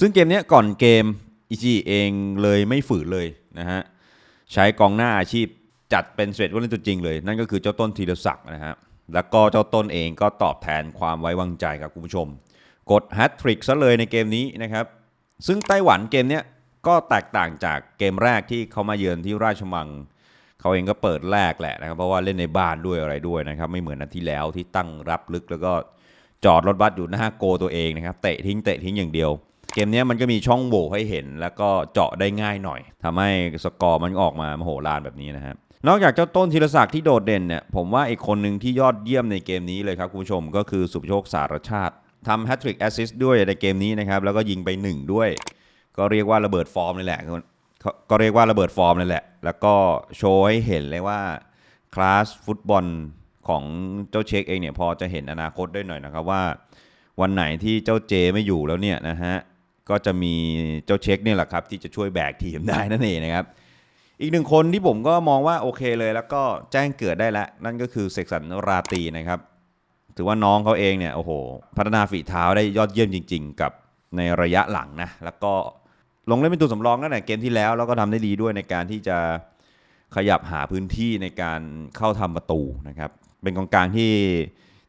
ซึ่งเกมนี้ก่อนเกมอิจิเองเลยไม่ฝืนเลยนะฮะใช้กองหน้าอาชีพจัดเป็นเสร็จว่าเล่นตัวจริงเลย นั่นก็คือเจ้าต้นธีรศักดิ์นะฮะแล้วก็เจ้าต้นเองก็ตอบแทนความไว้วางใจครับคุณผู้ชม กดแฮตทริกซะเลยในเกมนี้นะครับซึ่งไต้หวันเกมนี้ก็แตกต่างจากเกมแรกที่เขามาเยือนที่ราชมังเขาเองก็เปิดแรกแหละนะครับเพราะว่าเล่นในบ้านด้วยอะไรด้วยนะครับไม่เหมือนนัดที่แล้วที่ตั้งรับลึกแล้วก็จอดรถบัสอยู่หน้าโกตัวเองนะครับเตะทิ้งเตะทิ้งอย่างเดียว เกมนี้มันก็มีช่องโหว่ให้เห็น แล้วก็เจาะได้ง่ายหน่อยทำให้สกอร์มันออกมามโหฬารแบบนี้นะครับนอกจากเจ้าต้นธีรศักดิ์ที่โดดเด่นเนี่ยผมว่าอีกคนหนึ่งที่ยอดเยี่ยมในเกมนี้เลยครับคุณผู้ชมก็คือสุภโชคสารชาติทำแฮตทริกแอสซิสต์ด้วยในเกมนี้นะครับแล้วก็ยิงไปหนึ่งด้วย ก็เรียกว่าระเบิดฟอร์มเลยแหละก็ก็เรียกว่าระเบิดฟอร์มเลยแหละ แล้วก็โชว์ให้เห็นเลยว่าคลาสฟุตบอลของเจ้าเช็คเองเนี่ยพอจะเห็นอนาคตได้หน่อยนะครับว่า วันไหนที่เจ้าเจไม่อยู่แล้วเนี่ยนะฮะ ก็จะมีเจ้าเช็คเนี่ยแหละครับที่จะช่วยแบกทีมได้นั่นเองนะครับ อีกหนึ่งคนที่ผมก็มองว่าโอเคเลยแล้วก็แจ้งเกิดได้แล้ว นั่นก็คือเสกสรรราตีนะครับ ถือว่าน้องเขาเองเนี่ยโอ้โห พัฒนาฝีเท้าได้ยอดเยี่ยมจริง ๆ กับในระยะหลังนะแล้วก็ลงเล่นเป็นตัวสำรองตั้งแต่เกมที่แล้วแล้วก็ทำได้ดีด้วยในการที่จะขยับหาพื้นที่ในการเข้าทำประตูนะครับเป็นกองกลางที่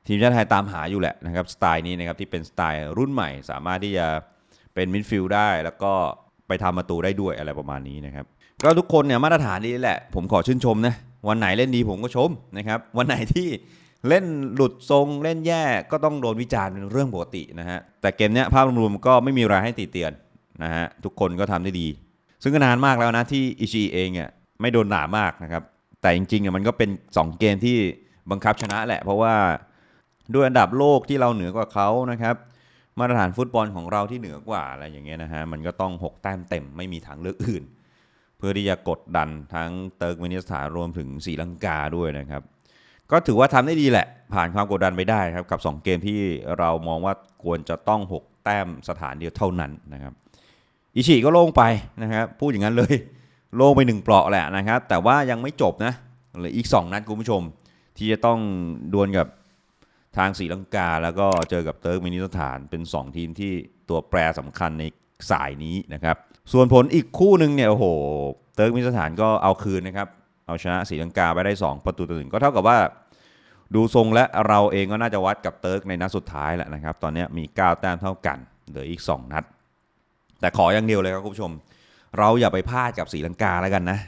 ทีมชาติไทยตามหาอยู่แหละนะครับสไตล์นี้นะครับที่เป็นสไตล์รุ่นใหม่ สามารถที่จะ เป็นมิดฟิลด์ได้แล้วก็ไปทำประตูได้ด้วยอะไรประมาณนี้นะครับ ก็ทุกคนเนี่ยมาตรฐานดีแหละ ผมขอชื่นชมนะวันไหนเล่นดีผมก็ชมนะครับ วันไหนที่เล่นหลุดทรงเล่นแย่ก็ต้องโดนวิจารณ์เป็นเรื่องปกตินะฮะแต่เกมเนี้ยภาพรวมก็ไม่มีอะไรให้ติเตียนนะฮะทุกคนก็ทำได้ดี ซึ่งก็นานมากแล้วนะที่อิชิเองเนี่ยไม่โดนหนามากนะครับแต่จริงๆเนี่ยมันก็เป็น 2 เกมที่บังคับชนะแหละ เพราะว่าด้วยอันดับโลกที่เราเหนือกว่าเขานะครับ มาตรฐานฟุตบอลของเราที่เหนือกว่าอะไรอย่างเงี้ยนะฮะมันก็ต้อง 6 แต้มเต็มไม่มีทางเลือกอื่น เพื่อที่จะกดดันทั้งเติร์กเมนิสถานรวมถึงศรีลังกาด้วยนะครับ ก็ถือว่าทำได้ดีแหละ ผ่านความกดดันไปได้ครับกับ 2 เกมที่เรามองว่าควรจะต้อง 6 แต้มสถานเดียวเท่านั้นนะครับอิชิก็โล่งไปนะครับพูดอย่างนั้นเลยโล่งไปหนึ่งเปราะแหละนะครับ แต่ว่ายังไม่จบนะเหลืออีก 2 นัดคุณผู้ชม ที่จะต้องดวลกับ ทางศรีลังกาแล้วก็เจอกับเติร์กเมนิสถานเป็น 2 ทีมที่ตัวแปรสำคัญในสายนี้นะครับ ส่วนผลอีกคู่หนึ่งเนี่ยโอ้โห เติร์กเมนิสถานก็เอาคืนนะครับ เอาชนะศรีลังกาไปได้ 2 ประตูต่อหนึ่งก็เท่ากับว่า ดูทรงและเราเองก็น่าจะวัดกับเติร์กในนัดสุดท้ายแหล้วนะครับ ตอนนี้มี 9 แต้มเท่ากันเหลืออีก 2 นัด แต่ขออย่างเดียวเลยครับคุณผู้ชม เราอย่าไปพลาดกับศรีลังกาแล้วกันนะ